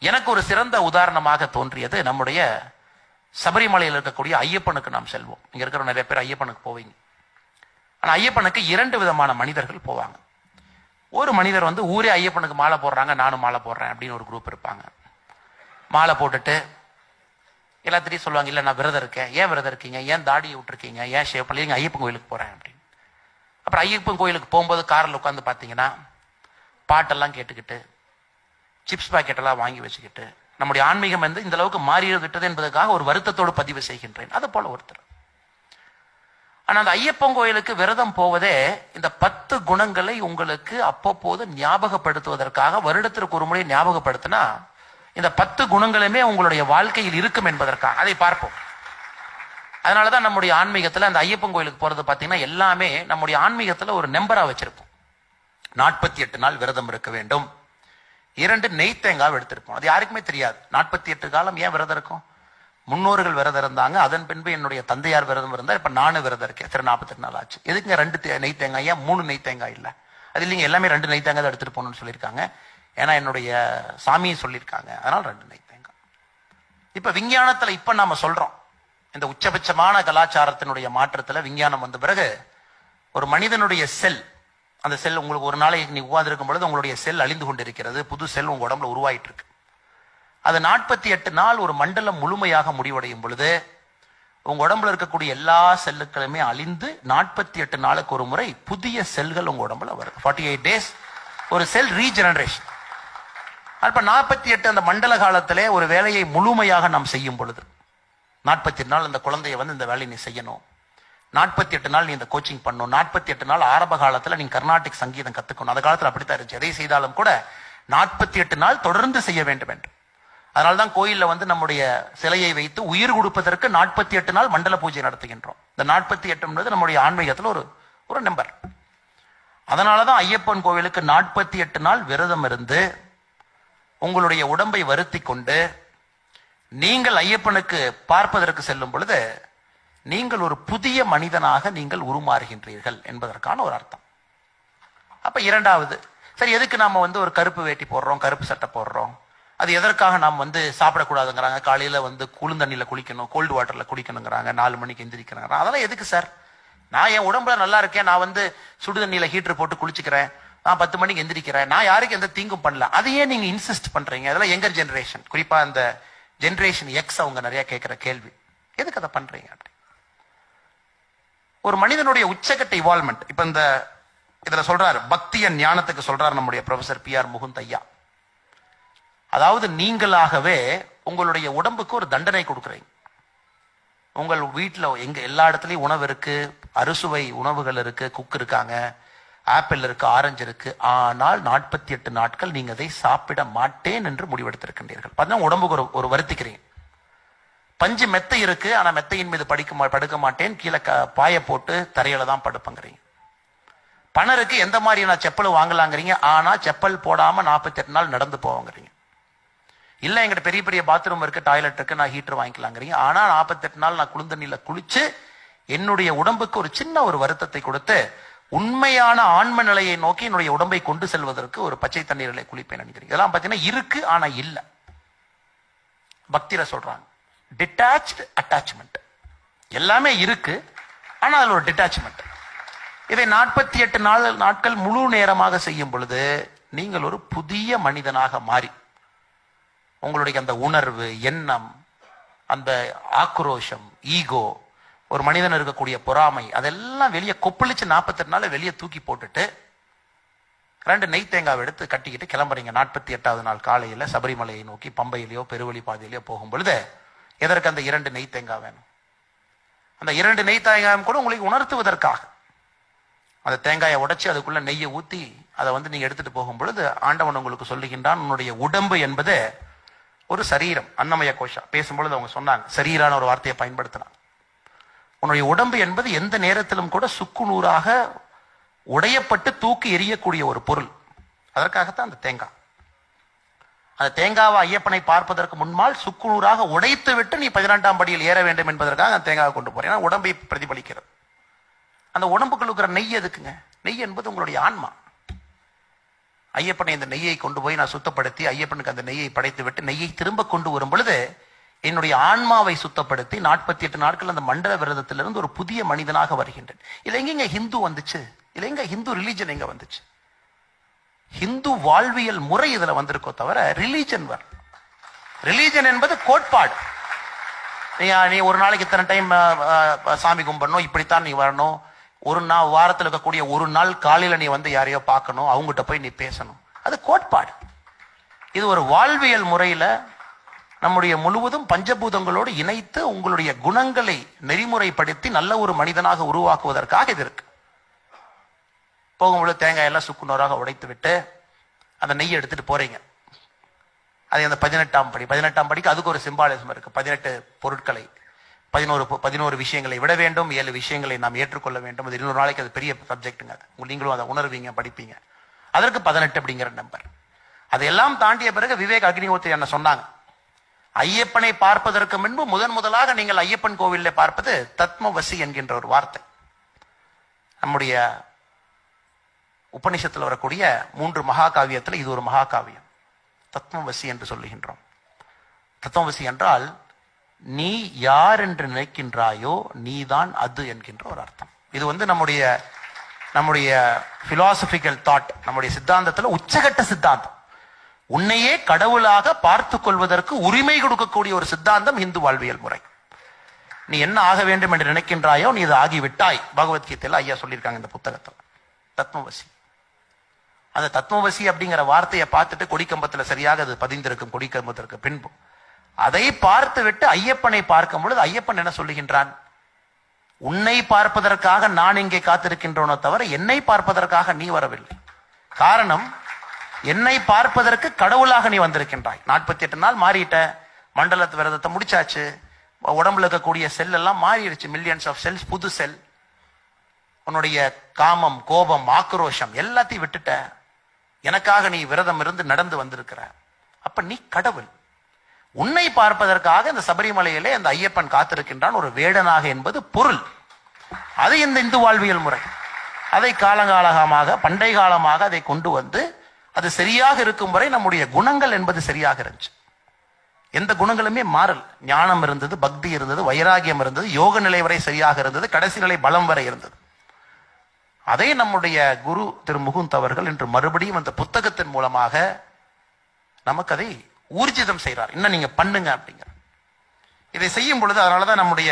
எனக்கு ஒரு சிறந்த உதாரணமாக தோன்றியது நம்முடைய சபரிமலையில் இருக்கக்கூடிய ஐயப்பனுக்கு நாம் செல்வோம். இங்க இருக்கிற நிறைய பேர் ஐயப்பனுக்கு போவீங்க. ஆனா ஐயப்பனுக்கு இரண்டு விதமான மனிதர்கள் போவாங்க. ஒரு மனிதர் வந்து ஊரே ஐயப்பனுக்கு மாலை போடுறாங்க நானும் மாலை போடுறேன் அப்படின்னு ஒரு குரூப் இருப்பாங்க. மாலை போட்டுட்டு எல்லாத்திட்டையும் சொல்லுவாங்க இல்லை நான் விரதம் இருக்கேன். ஏன் விரதம் இருக்கீங்க? ஏன் தாடியை விட்டுருக்கீங்க? ஏன் ஷேவ் பண்ணி ஐயப்பன் கோயிலுக்கு போகிறேன் அப்படின்னு. அப்புறம் ஐயப்பன் கோயிலுக்கு போகும்போது காரில் உட்காந்து பார்த்தீங்கன்னா பாட்டெல்லாம் கேட்டுக்கிட்டு சிப்ஸ் பாக்கெட் எல்லாம் வாங்கி வச்சுக்கிட்டு நம்முடைய ஆன்மீகம் வந்து இந்த அளவுக்கு மாறி விட்டது என்பதற்காக ஒரு வருத்தத்தோடு பதிவு செய்கின்றேன். அது போல ஒருத்தர். ஆனால் அந்த ஐயப்பன் கோயிலுக்கு விரதம் போவதே இந்த பத்து குணங்களை உங்களுக்கு அப்பப்போது ஞாபகப்படுத்துவதற்காக வருடத்திற்கு ஒரு முறை ஞாபகப்படுத்தினா இந்த பத்து குணங்களுமே உங்களுடைய வாழ்க்கையில் இருக்கும் என்பதற்காக. அதை பார்ப்போம். அதனாலதான் நம்முடைய ஆன்மீகத்துல அந்த ஐயப்பன் கோயிலுக்கு போறது பாத்தீங்கன்னா எல்லாமே நம்முடைய ஆன்மீகத்துல ஒரு நம்பரா வச்சிருப்போம். நாற்பத்தி எட்டு நாள் விரதம் இருக்க வேண்டும். இரண்டு நெய் தேங்காவை எடுத்திருப்போம் அது யாருக்குமே தெரியாது. நாற்பத்தி எட்டு காலம் ஏன் விரதம் இருக்கும்? முன்னோர்கள் விரதம் இருந்தாங்க. அதன் பின்பு என்னுடைய தந்தையார் விரதம் இருந்தார். இப்ப நானும் விரதம் இருக்கேன். சரி நாற்பத்தி நாள் ஆச்சு. எதுக்குங்க ரெண்டு தே- நெய் தேங்காய்? ஏன் மூணு நெய் தேங்காய் இல்ல? அது இல்லைங்க எல்லாமே ரெண்டு நெய் தேங்காய் தான் எடுத்துட்டு போகணும்னு சொல்லியிருக்காங்க. ஏன்னா என்னுடைய சாமியும் சொல்லியிருக்காங்க. அதனால ரெண்டு நெய் தேங்காய். இப்ப விஞ்ஞானத்துல இப்ப நாம சொல்றோம். இந்த உச்சபட்சமான கலாச்சாரத்தினுடைய மாற்றத்துல விஞ்ஞானம் வந்த பிறகு ஒரு மனிதனுடைய செல் அந்த செல் உங்களுக்கு ஒரு நாளைக்கு நீ உட்கார்ந்திருக்கும் பொழுது உங்களுடைய செல் அழிந்து கொண்டிருக்கிறது. புது செல் உங்க உடம்புல உருவாயிட்டு இருக்கு அது நாற்பத்தி எட்டு நாள் ஒரு மண்டலம் முழுமையாக முடிவடையும் பொழுது உங்க உடம்புல இருக்கக்கூடிய எல்லா செல்லுக்களுமே அழிந்து நாற்பத்தி எட்டு நாளுக்கு ஒரு முறை புதிய செல்கள் உங்க உடம்புல வருது ஃபார்ட்டி எயிட் டேஸ் ஒரு செல் ரீஜெனரேஷன் அப்ப நாற்பத்தி எட்டு அந்த மண்டல காலத்திலே ஒரு வேலையை முழுமையாக நாம் செய்யும் பொழுது நாற்பத்தி எட்டு நாள் அந்த குழந்தைய வந்து இந்த வேலையை நீ செய்யணும். நாற்பத்தி எட்டு நாள் நீ இந்த கோச்சிங் பண்ணணும். நாற்பத்தி எட்டு நாள் ஆரம்ப காலத்துல நீ கர்நாடிக் சங்கீதம் கத்துக்கணும். அந்த காலத்துல அப்படித்தான் இருந்துச்சு. எதை செய்தாலும் கூட நாற்பத்தி எட்டு நாள் தொடர்ந்து செய்ய வேண்டும் என்று. அதனால்தான் கோயில்ல வந்து நம்முடைய சிலையை வைத்து உயிர் கொடுப்பதற்கு நாற்பத்தி எட்டு நாள் மண்டல பூஜை நடத்துகின்றோம். இந்த நாற்பத்தி எட்டுன்றது நம்முடைய ஆன்மீகத்துல ஒரு ஒரு நம்பர் அதனாலதான் ஐயப்பன் கோவிலுக்கு நாற்பத்தி எட்டு நாள் விரதம் இருந்து உங்களுடைய உடம்பை வருத்தி கொண்டு நீங்கள் ஐயப்பனுக்கு பார்ப்பதற்கு செல்லும் பொழுது நீங்கள் ஒரு புதிய மனிதனாக நீங்கள் உருமாறுகின்றீர்கள் என்பதற்கான ஒரு அர்த்தம். அப்ப இரண்டாவது சரி எதுக்கு நாம வந்து ஒரு கருப்பு வேட்டி போடுறோம் கருப்பு சட்டை போடுறோம்? அது எதற்காக நாம் வந்து சாப்பிடக்கூடாதுங்கிறாங்க? காலையில வந்து குளிர்ந்தண்ணில குளிக்கணும் கோல்டு வாட்டர்ல குளிக்கணுங்கிறாங்க நாலு மணிக்கு எந்திரிக்கிறாங்க. அதெல்லாம் எதுக்கு சார்? நான் என் உடம்புல நல்லா இருக்கேன் நான் வந்து சுடுதண்ணியில ஹீட்டர் போட்டு குளிச்சுக்கிறேன் நான் பத்து மணிக்கு எந்திரிக்கிறேன் நான் யாருக்கும் எந்த தீங்கும் பண்ணல. அதையே நீங்க இன்சிஸ்ட் பண்றீங்க? அதெல்லாம் எங்கர் ஜென்ரேஷன் குறிப்பா அந்த ஜென்ரேஷன் எக்ஸ் அவங்க நிறைய கேட்கிற கேள்வி. எதுக்கு அதை பண்றீங்க அப்படி? ஒரு மனிதனுடைய உச்சகட்ட இவால்மெண்ட் இப்ப இந்த இதுல சொல்றாரு பக்திய ஞானத்துக்கு சொல்றாரு நம்முடைய ப்ரொஃபசர் பி ஆர் முகுந்த் ஐயா அதாவது நீங்களாகவே உங்களுடைய உடம்புக்கு ஒரு தண்டனை கொடுக்குறீங்க உங்கள் வீட்டில் எங்க எல்லா இடத்துலையும் உணவு இருக்கு அறுசுவை உணவுகள் இருக்கு குக் இருக்காங்க ஆப்பிள் இருக்கு ஆரஞ்சு இருக்கு. ஆனால் நாற்பத்தி எட்டு நாட்கள் நீங்க அதை சாப்பிட மாட்டேன் என்று முடிவெடுத்திருக்கின்றீர்கள். பார்த்தா உடம்புக்கு ஒரு ஒரு வருத்திக்கிறீங்க பஞ்சு மெத்தை இருக்கு ஆனா மெத்தையின் மீது படிக்க மா- படுக்க மாட்டேன். கீழே க- பாய போட்டு தரையில தான் படுப்பங்கிறீங்க. பணம் இருக்கு எந்த மாதிரி நான் செப்பல் வாங்கலாங்கிறீங்க? ஆனா செப்பல் போடாம நாற்பத்தி எட்டு நாள் நடந்து போவாங்கிறீங்க. இல்ல எங்கிட்ட பெரிய பெரிய பாத்ரூம் இருக்கு டாய்லெட் இருக்கு நான் ஹீட்டர் வாங்கிக்கலாங்கிறீங்க. ஆனா நாற்பத்தெட்டு நாள் நான் குளிர்தண்ணில குளிச்சு என்னுடைய உடம்புக்கு ஒரு சின்ன ஒரு வருத்தத்தை கொடுத்து உண்மையான ஆன்ம நிலையை நோக்கி என்னுடைய உடம்பை கொண்டு செல்வதற்கு ஒரு பச்சை தண்ணீரில் குளிப்பேன் நினைக்கிறீங்க. இதெல்லாம் பார்த்தீங்கன்னா இருக்கு ஆனா இல்லை. பக்தியில சொல்றாங்க. டிட்டாச்டு அட்டாச்மெண்ட் எல்லாமே இருக்கு ஆனால் அதில் ஒரு டிட்டாச்மெண்ட் இதை நாற்பத்தி எட்டு நாள் நாட்கள் முழு நேரமாக செய்யும் பொழுது நீங்கள் ஒரு புதிய மனிதனாக மாறி உங்களுடைய அந்த உணர்வு எண்ணம் அந்த ஆக்ரோஷம் ஈகோ ஒரு மனிதன் இருக்கக்கூடிய பொறாமை அதெல்லாம் வெளியே கொப்பளிச்சு நாற்பத்தெட்டு நாள் வெளியே தூக்கி போட்டுட்டு ரெண்டு நெய் தேங்காவை எடுத்து கட்டிக்கிட்டு கிளம்புறீங்க. நாற்பத்தி எட்டாவது நாள் காலையில் சபரிமலையை நோக்கி பம்பையிலேயோ பெருவழி பாதையிலையோ போகும் பொழுது எதற்கு அந்த இரண்டு நெய் தேங்காய் வேணும்? அந்த இரண்டு நெய் தேங்காயும் கூட உங்களுக்கு உணர்த்துவதற்காக. அந்த தேங்காயை உடைச்சி அதுக்குள்ள நெய்யை ஊத்தி அதை வந்து நீங்க எடுத்துட்டு போகும் பொழுது ஆண்டவன் உங்களுக்கு சொல்லுகின்றான் உன்னுடைய உடம்பு என்பது ஒரு சரீரம். அன்னமய கோஷா பேசும்பொழுது அவங்க சொன்னாங்க சரீரான ஒரு வார்த்தையை பயன்படுத்தினாங்க உன்னுடைய உடம்பு என்பது எந்த நேரத்திலும் கூட சுக்குநூறாக உடையப்பட்டு தூக்கி எரியக்கூடிய ஒரு பொருள். அதற்காகத்தான் அந்த தேங்காய். அந்த தேங்காவை ஐயப்பனை பார்ப்பதற்கு முன்னால் சுக்குநூறாக உடைத்து விட்டு நீ பதினெட்டாம் படியில் ஏற வேண்டும் என்பதற்காக அந்த தேங்காவை கொண்டு போறேன். ஏன்னா உடம்பை பிரதிபலிக்கிறது. அந்த உடம்புக்குள் இருக்கிற நெய் எதுக்குங்க? நெய் என்பது உங்களுடைய ஆன்மா. ஐயப்பனை இந்த நெய்யை கொண்டு போய் நான் சுத்தப்படுத்தி ஐயப்பனுக்கு அந்த நெய்யை படைத்து விட்டு நெய்யை திரும்ப கொண்டு வரும் பொழுது என்னுடைய ஆன்மாவை சுத்தப்படுத்தி நாற்பத்தி எட்டு நாட்கள் அந்த மண்டல விரதத்திலிருந்து ஒரு புதிய மனிதனாக வருகின்றேன். இல்லை எங்க ஹிந்து வந்துச்சு? இல்லை எங்க ஹிந்து ரிலீஜன் எங்க வந்துச்சு? ஹிந்து வாழ்வியல் முறை இதுல வந்திருக்கோ தவிர ரிலீஜன் வர. ரிலீஜன் என்பது கோட்பாடு. நீ ஒரு நாளைக்கு இத்தனை டைம் சாமி கும்பிடணும் இப்படித்தான் நீ வரணும். ஒரு நாள் வாரத்தில் இருக்கக்கூடிய ஒரு நாள் காலையில நீ வந்து யாரையோ பார்க்கணும் அவங்ககிட்ட போய் நீ பேசணும். அது கோட்பாடு. இது ஒரு வாழ்வியல் முறையில நம்முடைய முழுவதும் பஞ்சபூதங்களோடு இணைத்து உங்களுடைய குணங்களை நெறிமுறைப்படுத்தி நல்ல ஒரு மனிதனாக உருவாக்குவதற்காக இது இருக்கு. போகும்பொழுது தேங்காய் எல்லாம் சுக்குநூறாக உடைத்து விட்டு அந்த நெய்யை எடுத்துட்டு போறீங்க. அது அந்த பதினெட்டாம் படி. பதினெட்டாம் படிக்கு அதுக்கு ஒரு சிம்பாலிசம் இருக்கு. பதினெட்டு பொருட்களை பதினோரு பதினோரு விஷயங்களை விட வேண்டும் ஏழு விஷயங்களை நாம் ஏற்றுக்கொள்ள வேண்டும். அது இன்னொரு நாளைக்கு அது பெரிய சப்ஜெக்ட்டுங்க அது நீங்களும் அதை உணர்வீங்க படிப்பீங்க. அதற்கு பதினெட்டு அப்படிங்கிற நம்பர் அதையெல்லாம் தாண்டிய பிறகு விவேக் அக்னிஹோத்திரி என்ன சொன்னாங்க. ஐயப்பனை பார்ப்பதற்கு முன்பு முதன் முதலாக நீங்கள் ஐயப்பன் கோவிலில் பார்ப்பது தத்மவசி என்கின்ற ஒரு வார்த்தை. நம்முடைய உபநிஷத்தில் வரக்கூடிய மூன்று மகாகாவியத்தில் இது ஒரு மகாகாவியம். தத்துவவசி என்று சொல்லுகின்றோம். தத்துவவசி என்றால் நீ யார் என்று நினைக்கின்றாயோ நீதான் அது என்கின்ற ஒரு அர்த்தம். இது வந்து நம்முடைய நம்முடைய பிலாசபிக்கல் தாட் நம்முடைய சித்தாந்தத்தில் உச்சகட்ட சித்தாந்தம். உன்னையே கடவுளாக பார்த்து கொள்வதற்கு உரிமை கொடுக்கக்கூடிய ஒரு சித்தாந்தம் இந்து வாழ்வியல் முறை. நீ என்ன ஆக வேண்டும் என்று நினைக்கின்றாயோ நீ இது ஆகிவிட்டாய். பகவத்கீதையில் ஐயா சொல்லியிருக்காங்க இந்த புத்தகத்தில். தத்மவசி அந்த தத்துவவசி அப்படிங்கிற வார்த்தையை பார்த்துட்டு கொடிக்கம்பத்துல சரியாக அது பதிந்திருக்கும் கொடிக்கம்பத்திற்கு பின்பு. அதை பார்த்து விட்டு ஐயப்பனை பார்க்கும் பொழுது ஐயப்பன் என்ன சொல்லுகின்றான்? உன்னை பார்ப்பதற்காக நான் இங்கே காத்திருக்கின்றோனோ தவிர என்னை பார்ப்பதற்காக நீ வரவில்லை. காரணம் என்னை பார்ப்பதற்கு கடவுளாக நீ வந்திருக்கின்றாய். நாற்பத்தி எட்டு நாள் மாறிட்ட. மண்டலத்து விரதத்தை முடிச்சாச்சு. உடம்புல இருக்கக்கூடிய செல் எல்லாம் மாறிடுச்சு. மில்லியன்ஸ் ஆஃப் செல்ஸ் புது செல் உன்னுடைய காமம் கோபம் ஆக்ரோஷம் எல்லாத்தையும் விட்டுட்ட. எனக்காக நீ விரதம் இருந்து நடந்து வந்திருக்கிற அப்ப நீ கடவுள். உன்னை பார்ப்பதற்காக இந்த சபரிமலையிலே அந்த ஐயப்பன் காத்திருக்கின்றான். ஒரு வேடனாக என்பது பொருள். அது இந்த இந்து வாழ்வியல் முறை. அதை காலங்காலகமாக பண்டை காலமாக அதை கொண்டு வந்து அது சரியாக இருக்கும் வரை நம்முடைய குணங்கள் என்பது சரியாக இருந்துச்சு. எந்த குணங்களுமே மாறல். ஞானம் இருந்தது பக்தி இருந்தது வைராகியம் இருந்தது யோக நிலை வரை சரியாக இருந்தது கடைசி நிலை பலம் வரை இருந்தது. அதை நம்முடைய குரு திரு முகுந்த் அவர்கள் இன்று மறுபடியும் அந்த புத்தகத்தின் மூலமாக நமக்கு அதை ஊர்ஜிதம் செய்கிறார் இன்னும் நீங்க பண்ணுங்க அப்படிங்கிற இதை செய்யும் பொழுது அதனாலதான் நம்முடைய